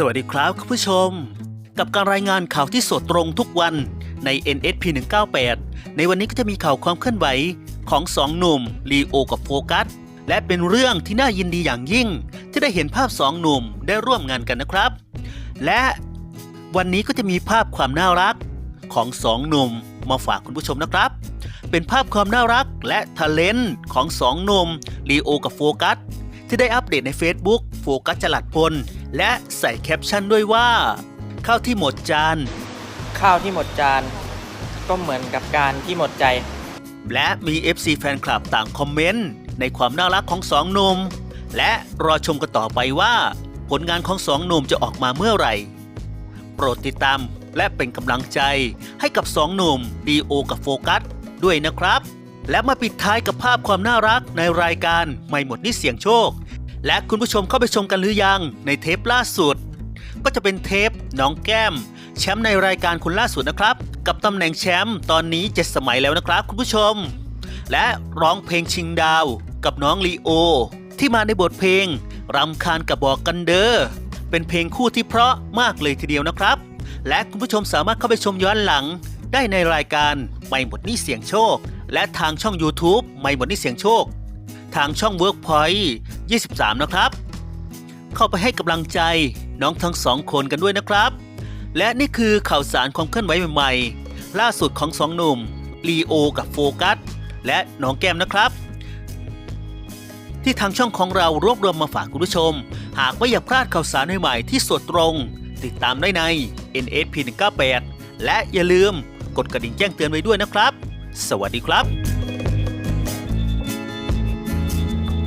สวัสดีครับคุณผู้ชม กับการรายงานข่าวที่สดตรงทุกวันใน NSP 198 ในวันนี้ก็จะมีข่าวความเคลื่อนไหวของสองหนุ่มลีโอกับโฟกัส และเป็นเรื่องที่น่ายินดีอย่างยิ่ง ที่ได้เห็นภาพสองหนุ่มได้ร่วมงานกันนะครับ และวันนี้ก็จะมีภาพความน่ารักของสองหนุ่มมาฝากคุณผู้ชมนะครับ เป็นภาพความน่ารักและท a เลนต์ของสองหนุ่มลีโอกับโฟกัสที่ได้อัปเดตใน Facebook โฟกัสจลัดพล และใส่แคปชั่นด้วยว่า ข้าวที่หมดจาน ข้าวที่หมดจาน ก็เหมือนกับการที่หมดใจ และมี FC แฟนคลับต่างคอมเมนต์ ในความน่ารักของสองหนุ่มและรอชมกันต่อไปว่า ผลงานของสองหนุ่มจะออกมาเมื่อไหร่ โปรดติดตามและเป็นกำลังใจให้กับสองหนุ่มดีโอกับโฟกัสด้วยนะครับ และมาปิดท้ายกับภาพความน่ารักในรายการไม่หมดนี่เสียงโชค และคุณผู้ชมเข้าไปชมกันหรือยังในเทปล่าสุด ก็จะเป็นเทปน้องแก้ม แชมป์ในรายการคนล่าสุดนะครับ กับตำแหน่งแชมป์ตอนนี้เจ็ดสมัยแล้วนะครับ คุณผู้ชม และร้องเพลงชิงดาว กับน้องลีโอ ที่มาในบทเพลงรำคาญกับบอกกันเดอร์เป็นเพลงคู่ที่เพราะมากเลยทีเดียวนะครับ และคุณผู้ชมสามารถเข้าไปชมย้อนหลัง ได้ในรายการไม่หมดนี่เสียงโชค และทางช่อง YouTube ไม่หมดนี่เสียงโชค ทางช่อง Workpoint 23 นะครับ เข้าไปให้กำลังใจน้องทั้งสองคนกันด้วยนะครับ และนี่คือข่าวสารความเคลื่อนไหวใหม่ๆ ล่าสุดของสองหนุ่มลีโอกับโฟกัส และน้องแก้มนะครับ ที่ทางช่องของเรารวบรวมมาฝากคุณผู้ชม หากไม่อยากพลาดข่าวสารใหม่ๆที่สดตรง ติดตามได้ใน NSP 198และอย่าลืมกดกระดิ่งแจ้งเตือนไว้ด้วยนะครับ สวัสดีครับ